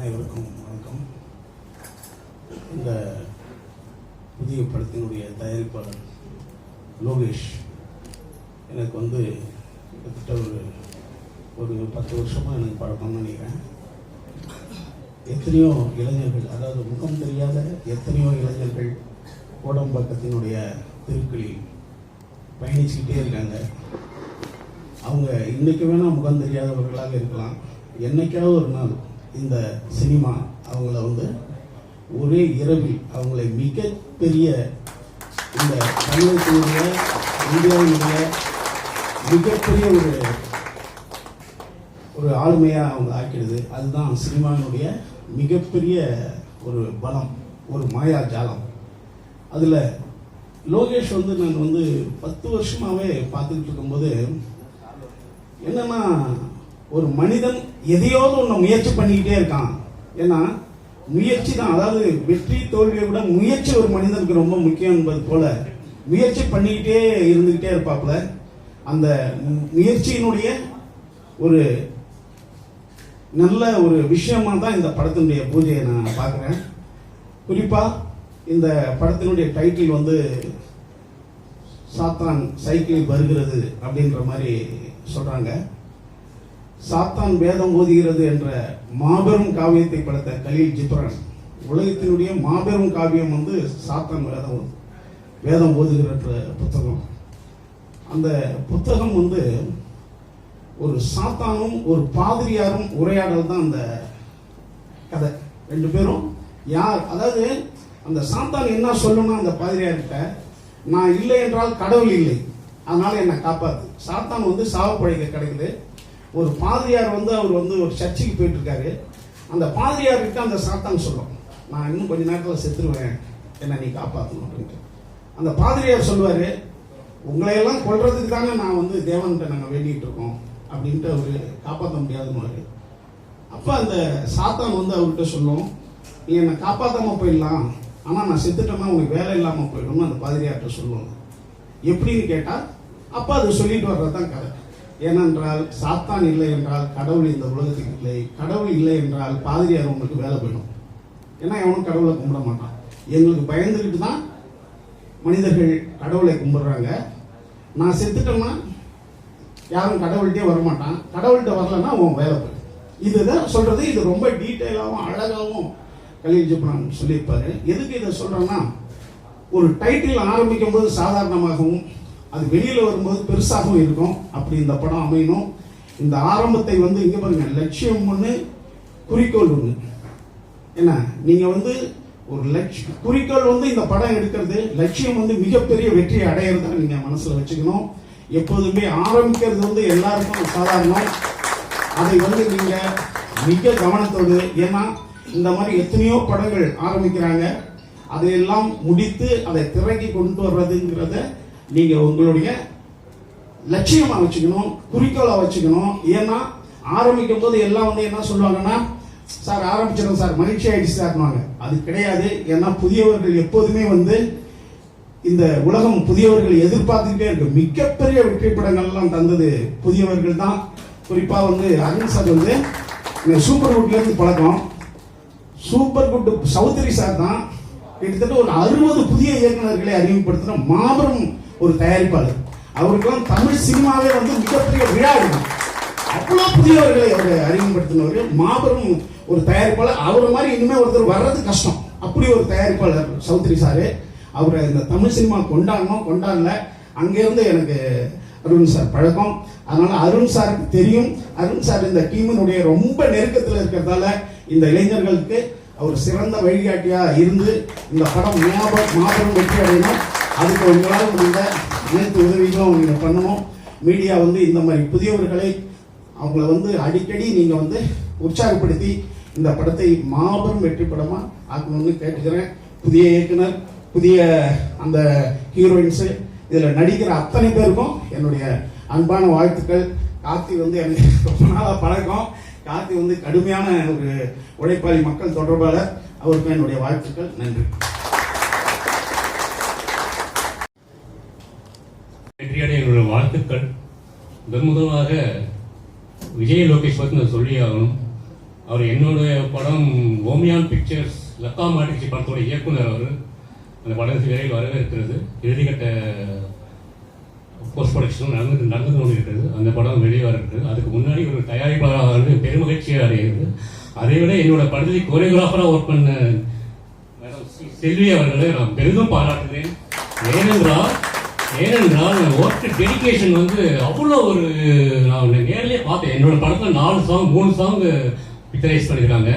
அனைவருக்கும் வணக்கம். இந்த புதிய படத்தினுடைய தயாரிப்பாளர் லோகேஷ் எனக்கு வந்து கிட்டத்தட்ட ஒரு ஒரு பத்து வருஷமாக எனக்கு பழக்கம்னு நினைக்கிறேன். எத்தனையோ இளைஞர்கள் அதாவது முகம் தெரியாத எத்தனையோ இளைஞர்கள் கோடம்பாக்கத்தினுடைய தெருக்களில் பயணிச்சுக்கிட்டே இருக்காங்க. அவங்க இன்றைக்கு வேணால் முகம் தெரியாதவர்களாக இருக்கலாம். என்னைக்காவது ஒரு நாள் இந்த சினிமா அவங்கள வந்து ஒரே இரவில் அவங்களை மிகப்பெரிய இந்த தமிழகத்தினுடைய இந்தியாவினுடைய மிகப்பெரிய ஒரு ஒரு ஆளுமையாக அவங்க ஆக்கிடுது. அதுதான் சினிமாவினுடைய மிகப்பெரிய ஒரு பலம் ஒரு மாயா ஜாலம். அதில் லோகேஷ் வந்து நான் வந்து பத்து வருஷமாகவே பார்த்துக்கிட்டு இருக்கும்போது என்னென்னா ஒரு மனிதன் எதையாவது ஒன்று முயற்சி பண்ணிக்கிட்டே இருக்கான். ஏன்னா முயற்சி தான். அதாவது வெற்றி தோல்வியை விட முயற்சி ஒரு மனிதனுக்கு ரொம்ப முக்கியம் என்பது போல முயற்சி பண்ணிக்கிட்டே இருந்துக்கிட்டே இருப்பாப்புல. அந்த முயற்சியினுடைய ஒரு நல்ல ஒரு விஷயமா தான் இந்த படத்தினுடைய பூஜையை நான் பார்க்குறேன். குறிப்பாக இந்த படத்தினுடைய டைட்டில் வந்து சாத்தான் சைக்கிள் வருகிறது அப்படின்ற மாதிரி சொல்கிறாங்க சாத்தான் வேதம் ஓதுகிறது என்ற மாபெரும் காவியத்தை படைத்த கலீல் ஜிப்ரான் உலகத்தினுடைய மாபெரும் காவியம் வந்து சாத்தான் வேதம் வேதம் ஓதுகிற புத்தகம். அந்த புத்தகம் வந்து ஒரு சாத்தானும் ஒரு பாதிரியாரும் உரையாடல் தான் அந்த கதை. ரெண்டு பேரும் யார் அதாவது அந்த சாத்தான் என்ன சொல்லணும் அந்த பாதிரியார்கிட்ட நான் இல்லை என்றால் கடவுள் இல்லை. அதனால என்னை காப்பாத்து. சாத்தான் வந்து சாவு பழைக்க கிடைக்குது. ஒரு பாதிரியார் வந்து அவர் வந்து ஒரு சர்ச்சுக்கு போயிட்டு இருக்காரு அந்த பாதிரியார்கிட்ட அந்த சாத்தான் சொல்லும். நான் இன்னும் கொஞ்ச நேரத்தில் செத்துருவேன். என்னை நீ காப்பாற்றணும் அப்படின்ட்டு. அந்த பாதிரியார் சொல்லுவார் உங்களை எல்லாம் தானே நான் வந்து தேவன்கிட்ட நாங்கள் வேண்டிகிட்டு இருக்கோம் அப்படின்ட்டு அவர் காப்பாற்ற முடியாதுன்னு அப்போ அந்த சாத்தான் வந்து அவர்கிட்ட சொல்லும் நீ என்னை காப்பாற்றாமல் போயிடலாம். ஆனால் நான் செத்துட்டோம்னா உனக்கு வேலை இல்லாமல் போயிடும்னு அந்த பாதிரியார்கிட்ட சொல்லுவாங்க எப்படின்னு கேட்டால் அப்போ அது சொல்லிட்டு வர்றதுதான் கதை. ஏனென்றால் சாத்தான் இல்லை என்றால் கடவுள் இந்த உலகத்துக்கு இல்லை. கடவுள் இல்லை என்றால் பாதிரியார் உங்களுக்கு வேலை போயிடும். ஏன்னா எவனும் கடவுளை கும்பிட மாட்டான். எங்களுக்கு பயந்துக்கிட்டு தான் மனிதர்கள் கடவுளை கும்பிடுறாங்க. நான் செத்துட்டேன்னா யாரும் கடவுள்கிட்டே வரமாட்டான். கடவுள்கிட்ட வரலன்னா உன் வேலை போயிடும். இதுதான் சொல்றது. இது ரொம்ப டீட்டெயிலாகவும் அழகாகவும் கலீல் ஜிப்ரான் சொல்லியிருப்பாரு. எதுக்கு இதை சொல்றேன்னா ஒரு டைட்டில் ஆரம்பிக்கும் போது சாதாரணமாகவும் அது வெளியில வரும்போது பெருசாகவும் இருக்கும். அப்படி இந்த படம் அமையணும். இந்த ஆரம்பத்தை வந்து இங்க பாருங்க லட்சியம் ஒண்ணு குறிக்கோள் ஒண்ணு. என்ன? நீங்க வந்து ஒரு லட்சிய குறிக்கோள் வந்து இந்த படம் எடுக்கிறது லட்சியம் வந்து மிகப்பெரிய வெற்றியை அடையிறதா நீங்க மனசுல வச்சுக்கணும். எப்போதுமே ஆரம்பிக்கிறது வந்து எல்லாருக்கும் சாதாரணம். அதை வந்து நீங்க மிக கவனத்தோடு ஏன்னா இந்த மாதிரி எத்தனையோ படங்கள் ஆரம்பிக்கிறாங்க. அதையெல்லாம் முடித்து அதை திறக்கி கொண்டு வர்றதுங்கிறத நீங்க உங்களுடைய லட்சியமா வச்சுக்கணும் குறிக்கோளா வச்சுக்கணும். ஏன்னா ஆரம்பிக்கும் போது எல்லாம் வந்து என்ன சொல்லுவாங்கன்னா சார் ஆரம்பிச்சிடும் சார் மகிழ்ச்சி ஆயிடுச்சு சார்னாங்க அது கிடையாது. ஏன்னா புதியவர்கள் எப்போதுமே வந்து இந்த உலகம் புதியவர்கள் எதிர்பார்த்துக்கிட்டே இருக்கு. மிகப்பெரிய வெற்றி படங்கள்லாம் தந்தது புதியவர்கள் தான். குறிப்பா வந்து அருண் சார் வந்து இந்த சூப்பர் குட்ல இருந்து பழக்கம். சூப்பர் குட் சௌத்ரி சார் தான் கிட்டத்தட்ட ஒரு அறுபது புதிய இயக்குநர்களை அறிமுகப்படுத்தின மாபெரும் ஒரு தயாரிப்பாளர். அவருக்கெல்லாம் தமிழ் சினிமாவே வந்து மிகப்பெரிய விழா இருக்கும் அவ்வளோ புதியவர்களை அவர் அறிமுகப்படுத்தினவர்கள் மாபெரும் ஒரு தயாரிப்பாளர். அவர் மாதிரி இனிமேல் ஒருத்தர் வர்றது கஷ்டம். அப்படி ஒரு தயாரிப்பாளர் சௌத்ரி சாரு அவரை இந்த தமிழ் சினிமா கொண்டாடணும் கொண்டாடல. அங்கேருந்து எனக்கு அருண் சார் பழக்கம். அதனால அருண் சாருக்கு தெரியும். அருண் சார் இந்த டீமினுடைய ரொம்ப நெருக்கத்தில் இருக்கிறதால இந்த இளைஞர்களுக்கு அவர் சிறந்த வழிகாட்டியாக இருந்து இந்த படம் மாபெரும் மாபெரும் வெற்றி அடையணும். அதுக்கு உங்களால் முடிந்த அனைத்து உதவிகளும் நீங்க பண்ணணும். மீடியா வந்து இந்த மாதிரி புதியவர்களை அவங்கள வந்து அடிக்கடி நீங்கள் வந்து உற்சாகப்படுத்தி இந்த படத்தை மாபெரும் வெற்றி படமாக ஆக்கணும்னு கேட்டுக்கிறேன். புதிய இயக்குனர் புதிய அந்த ஹீரோயின்ஸு இதில் நடிக்கிற அத்தனை பேருக்கும் என்னுடைய அன்பான வாழ்த்துக்கள். கார்த்தி வந்து எனக்கு ரொம்ப நாளாக பழக்கம். கார்த்தி வந்து கடுமையான ஒரு உழைப்பாளி மக்கள் தொடர்பாளர். அவருக்கு என்னுடைய வாழ்த்துக்கள். நன்றி வெற்றியடைய என்னுடைய வாழ்த்துக்கள் முதன் முதலாக விஜய் லோகேஷ் பற்றி நான் சொல்லி ஆகணும் அவர் என்னுடைய படம் ஓமியான் பிக்சர்ஸ் லக்கா மாட்டிச்சி படத்தோட இயக்குனர் அவர். அந்த படத்துக்கு விரைவில் வரவேற்கிறது. இறுதிக்கட்ட போஸ்ட் ப்ரொடக்ஷன் நடந்து நடந்து கொண்டு இருக்கிறது அந்த படம் வெளியே வர அதுக்கு முன்னாடி ஒரு தயாரிப்பாளராக வந்து பெருமகிழ்ச்சியாக அடைகிறது. அதை விட என்னோட படத்தில் கோரியோகிராஃபராக ஒர்க் பண்ண மேடம் செல்வி அவர்களை நான் பெரிதும் பாராட்டுகிறேன். ஏனென்றால் ஏனென்றால் ஒர்க் டெடிகேஷன் வந்து அவ்வளோ ஒரு நான் நேர்லேயே பார்த்தேன். என்னோட படத்தில் நாலு சாங் மூணு சாங் பிக்சரைஸ் பண்ணியிருக்காங்க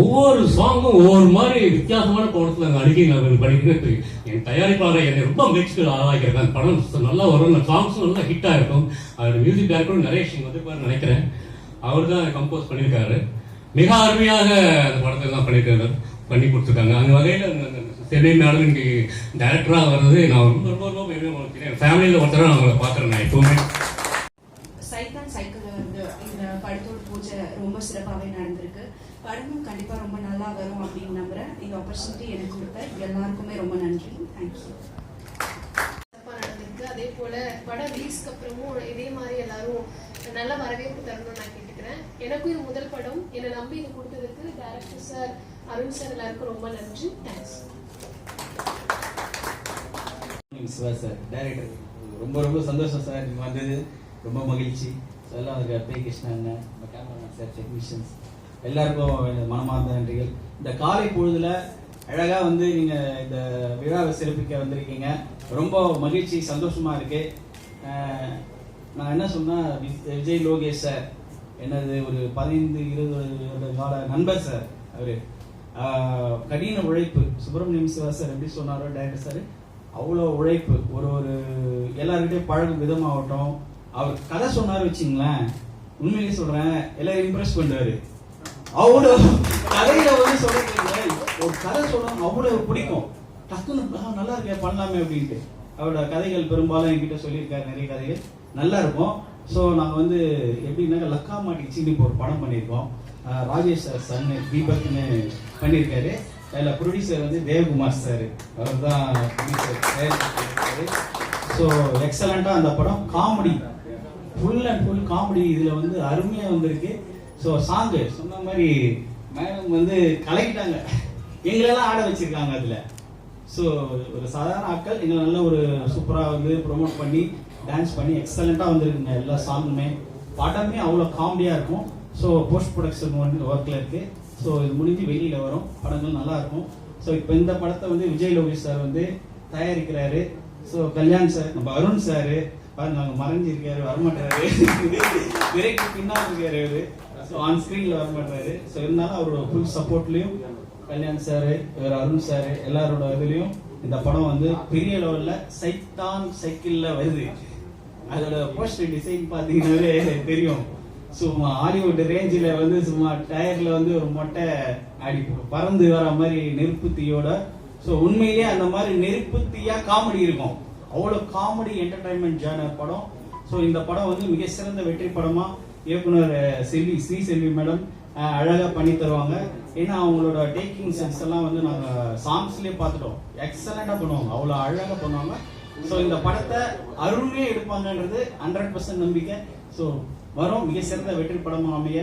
ஒவ்வொரு சாங்கும் ஒவ்வொரு மாதிரி வித்தியாசமான கோணத்தில் அங்கே அழுகி படிக்கிறது என் தயாரிப்பாளரை என்னை ரொம்ப முயற்சிகள் ஆளாக்கிறாங்க அந்த படம் நல்லா வரும். சாங்ஸும் நல்லா ஹிட்டாக இருக்கும் அதோட மியூசிக் டைரக்டரும் நரேஷ் வந்து நினைக்கிறேன். அவர் தான் கம்போஸ் பண்ணியிருக்காரு மிக அருமையாக அந்த படத்தை தான் பண்ணியிருக்காரு பண்ணி கொடுத்துருக்காங்க. அந்த வகையில் சென்னை மேடம் இன்னைக்கு டைரக்டராக வர்றது நான் ரொம்ப ரொம்ப ரொம்ப பெருமைப்படுகிறேன் ஃபேமிலியில் ஒருத்தர நான் அவங்களை பார்க்குறேன். நான் எப்பவுமே சைத்தான் சைக்கிள் வந்து இந்த படத்தோட பூஜை ரொம்ப சிறப்பாகவே நடந்திருக்கு. படமும் கண்டிப்பாக ரொம்ப நல்லா வரும் அப்படின்னு நம்புறேன். இந்த ஆப்பர்ச்சுனிட்டி எனக்கு கொடுத்த எல்லாருக்குமே ரொம்ப நன்றி. தேங்க்யூ அதே போல படம் ரிலீஸ்க்கு அப்புறமும் இதே மாதிரி எல்லாரும் நல்ல வரவேற்பு தரணும்னு நான் கேட்டுக்கிறேன். எனக்கும் இது முதல் படம். என்னை நம்பி இது கொடுத்ததுக்கு டைரக்டர் சார் அருண் சார் எல்லாருக்கும் ரொம்ப நன்றி. தேங்க்ஸ் சிவா சார் டைரக்டர் ரொம்ப ரொம்ப சந்தோஷம் சார் நீங்கள் வந்தது. ரொம்ப மகிழ்ச்சி. அதெல்லாம் எல்லாம் அதுக்கு பே கிருஷ்ணா அண்ணன் நம்ம கேமராமேன் சார் டெக்னீஷியன்ஸ் எல்லாருக்கும் மனமார்ந்த நன்றிகள். இந்த காலை பொழுதுல அழகா வந்து நீங்க இந்த விழாவை சிறப்பிக்க வந்திருக்கீங்க. ரொம்ப மகிழ்ச்சி சந்தோஷமா இருக்கு. நான் என்ன சொன்னா விஜய் லோகேஷ் சார் என்னது ஒரு பதினைந்து இருபது வருட கால நண்பர் சார் அவரு. கடின உழைப்பு. சுப்பிரமணியம் சிவாசர் எப்படி சொன்னாரோ டேரக்டர் சார் அவ்வளோ உழைப்பு. ஒரு ஒரு எல்லாருக்கிட்டையும் பழகும் விதமாகட்டும். அவர் கதை சொன்னார் வச்சுங்களேன். உண்மையிலேயே சொல்கிறேன் எல்லாரும் இம்ப்ரெஸ் பண்ணுவார் அவ்வளோ கதையில வந்து சொல்றீங்க ஒரு கதை சொல்லணும் அவ்வளோ பிடிக்கும். டக்குன்னு நல்லா இருக்கே பண்ணலாமே அப்படின்ட்டு. அவரோட கதைகள் பெரும்பாலும் என்கிட்ட சொல்லியிருக்காரு நிறைய கதைகள். நல்லா இருக்கும். ஸோ நாங்கள் வந்து எப்படின்னாக்க லக்கா மாட்டிச்சின்னு இப்போ ஒரு படம் பண்ணியிருக்கோம். ராஜேஷ் சார் சன்னு தீபக்னு பண்ணியிருக்காரு. அதில் ப்ரொடியூசர் வந்து தேவகுமார் சார். அவர் தான் ஸோ எக்ஸலண்ட்டாக அந்த படம். Comedy full and full comedy இதில் வந்து அருமையாக வந்திருக்கு. ஸோ சாங்கு சொன்ன மாதிரி மேடம் வந்து கலக்கிட்டாங்க. எங்களெல்லாம் ஆட வச்சுருக்காங்க அதில். ஸோ ஒரு சாதாரண ஆட்கள் எங்களை நல்ல ஒரு சூப்பராக வந்து ப்ரொமோட் பண்ணி டான்ஸ் பண்ணி எக்ஸலண்ட்டாக வந்திருக்குங்க எல்லா சாங்குமே படமே அவ்வளோ காமெடியாக இருக்கும். ஸோ போஸ்ட் ப்ரொடக்ஷன் வந்து ஒர்க்கில் இருக்குது ஸோ இது முடிஞ்சு வெளியில் வரும். படங்கள் நல்லாயிருக்கும். ஸோ இப்போ இந்த படத்தை வந்து விஜய் லோகேஷ் சார் வந்து தயாரிக்கிறாரு. ஸோ கல்யாண் சார் நம்ம அருண் சார் பாருங்க அங்கே மறைஞ்சிருக்காரு வரமாட்டாரு. திரைக்கு பின்னால் இருக்காரு அவரு ஸோ ஆன் ஸ்க்ரீனில் வரமாட்டாரு. ஸோ இருந்தாலும் அவரோட ஃபுல் சப்போர்ட்லேயும் கல்யாண் சார் இவர் அருண் சார் எல்லாரோட இதுலேயும் இந்த படம் வந்து பெரிய லெவலில் சைத்தான் சைக்கிளில் வருது. அதோட போஸ்டர் டிசைன் பார்த்தீங்கன்னாவே தெரியும். சும்மா ஹாலிவுட் ரேஞ்சில் வந்து சும்மா டயரில் வந்து ஒரு மொட்டை அடி பறந்து வர மாதிரி நெருப்பு தீயோட ஸோ உண்மையிலேயே அந்த மாதிரி நெருப்பு தீயா காமெடி இருக்கும். அவ்வளோ காமெடி என்டர்டைன்மெண்ட் ஜேனர் படம். ஸோ இந்த படம் வந்து மிக சிறந்த வெற்றி படமாக இயக்குனர் செல்வி ஸ்ரீ செல்வி மேடம் அழகாக பண்ணி தருவாங்க. ஏன்னா அவங்களோட டேக்கிங் சென்ஸ் எல்லாம் வந்து நாங்கள் சாங்ஸ்லேயே பார்த்துட்டோம். எக்ஸலண்டாக பண்ணுவாங்க. அவ்வளோ அழகாக பண்ணுவாங்க. ஸோ இந்த படத்தை அருணே எடுப்பாங்கன்றது ஹண்ட்ரட் பர்சன்ட் நம்பிக்கை. ஸோ வரும். மிக சிறந்த வெற்றி படமும் அமைய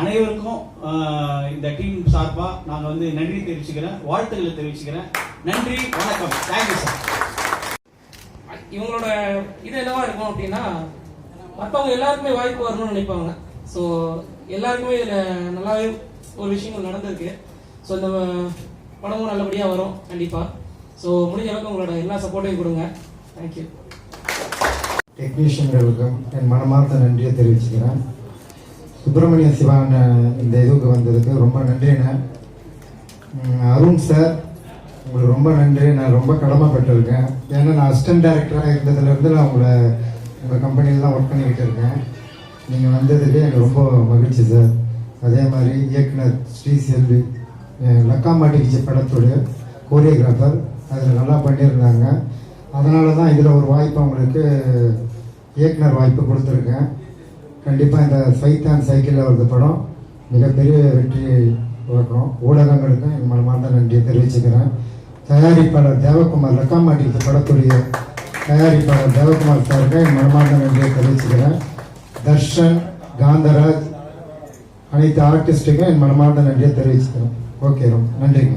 அனைவருக்கும் இந்த டீம் சார்பாக நாங்கள் வந்து நன்றி தெரிவிச்சுக்கிறேன். வாழ்த்துக்களை தெரிவிச்சுக்கிறேன். நன்றி வணக்கம். தேங்க்யூ சார் இவங்களோட இது என்னவா இருக்கும் அப்படின்னா மற்றவங்க எல்லாருக்குமே வாய்ப்பு வரணும்னு நினைப்பாங்க. ஸோ எல்லாருக்குமே இதில் நல்லாவே ஒரு விஷயங்கள் நடந்திருக்கு. ஸோ இந்த படமும் நல்லபடியாக வரும் கண்டிப்பாக ஸோ முடிஞ்ச அளவுக்கு உங்களோட எல்லா சப்போர்ட்டையும் கொடுங்க. தேங்க்யூ டெக்னீஷியன்களுக்கும் என் மனமார்ந்த நன்றியை தெரிவிச்சுக்கிறேன். சுப்பிரமணிய சிவான் இந்த இதுக்கு வந்ததுக்கு ரொம்ப நன்றிண்ணே அருண் சார் உங்களுக்கு ரொம்ப நன்றி. நான் ரொம்ப கடமைப்பட்டிருக்கேன். ஏன்னா நான் அசிஸ்டன்ட் டைரக்டராக இருந்ததுலேருந்து நான் உங்களை உங்கள் கம்பெனியில் தான் ஒர்க் பண்ணிக்கிட்டு இருக்கேன். நீங்கள் வந்ததுக்கு எனக்கு ரொம்ப மகிழ்ச்சி சார். அதே மாதிரி இயக்குனர் ஸ்ரீ செல்வி லக்கா மாட்டிக்கிச்சி படத்துடைய கோரியோகிராஃபர் அதில் நல்லா பண்ணியிருந்தாங்க. அதனால தான் இதில் ஒரு வாய்ப்பு அவங்களுக்கு இயக்குனர் வாய்ப்பு கொடுத்துருக்கேன். கண்டிப்பாக இந்த சைத்தான் சைக்கிளில் வருது படம். மிகப்பெரிய வெற்றி வரணும் ஊடகங்களுக்கும் என் மனமார்ந்த நன்றியை தெரிவிச்சுக்கிறேன். தயாரிப்பாளர் தேவகுமார் லக்காமாட்டி படத்துடைய தயாரிப்பாளர் தேவகுமார் சாருக்கு என் மனமார்ந்த நன்றியை தெரிவிச்சுக்கிறேன். தர்ஷன் காந்தராஜ் அனைத்து ஆர்டிஸ்ட்டுக்கும் என் மனமார்ந்த நன்றியை தெரிவிச்சுக்கிறேன். ஓகே ரொம்ப நன்றிங்க.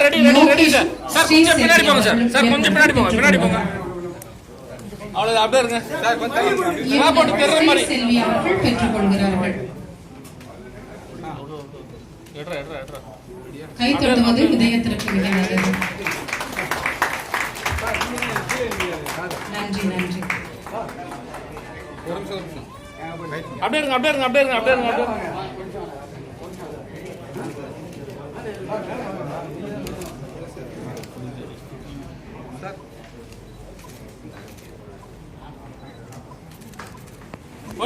Ready ready ready sir sir கொஞ்சம் பின்னாடி போங்க சார் சார் கொஞ்சம் பின்னாடி போங்க பின்னாடி போங்க. அவ்வளவு அப்படியே இருங்க. சார் கொஞ்சம் போட்டு தெரியற மாதிரி. செல்வி அவர்கள் பெற்றுக்கொள்கிறார்கள். எட்ரா எட்ரா எட்ரா கை தட்டுவது இதயத்திற்கு மிக நல்லது. நன்றி. அப்படியே இருங்க அப்படியே இருங்க அப்படியே இருங்க அப்படியே இருங்க அப்படியே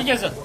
இருங்க ஓகே சார் நான்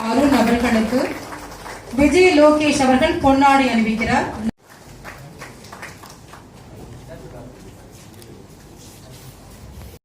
அருண் அவர்களுக்கு விஜய் லோகேஷ் அவர்கள் பொன்னாடி அணிவிக்கிறார்.